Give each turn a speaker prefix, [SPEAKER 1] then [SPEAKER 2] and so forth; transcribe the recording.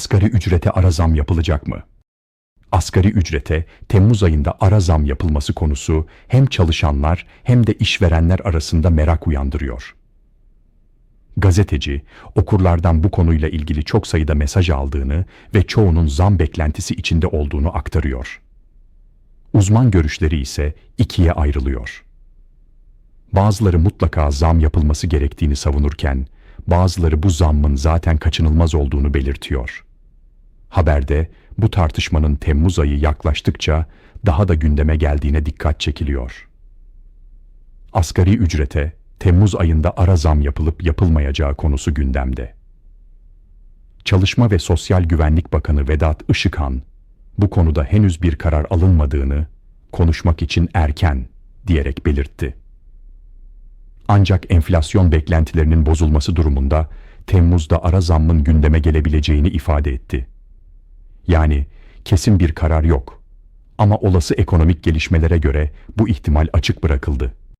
[SPEAKER 1] Asgari ücrete ara zam yapılacak mı? Asgari ücrete Temmuz ayında ara zam yapılması konusu hem çalışanlar hem de işverenler arasında merak uyandırıyor. Gazeteci, okurlardan bu konuyla ilgili çok sayıda mesaj aldığını ve çoğunun zam beklentisi içinde olduğunu aktarıyor. Uzman görüşleri ise ikiye ayrılıyor. Bazıları mutlaka zam yapılması gerektiğini savunurken, bazıları bu zammın zaten kaçınılmaz olduğunu belirtiyor. Haberde bu tartışmanın Temmuz ayı yaklaştıkça daha da gündeme geldiğine dikkat çekiliyor. Asgari ücrete Temmuz ayında ara zam yapılıp yapılmayacağı konusu gündemde. Çalışma ve Sosyal Güvenlik Bakanı Vedat Işıkhan, bu konuda henüz bir karar alınmadığını, konuşmak için erken diyerek belirtti. Ancak enflasyon beklentilerinin bozulması durumunda Temmuz'da ara zammın gündeme gelebileceğini ifade etti. Yani kesin bir karar yok. Ama olası ekonomik gelişmelere göre bu ihtimal açık bırakıldı.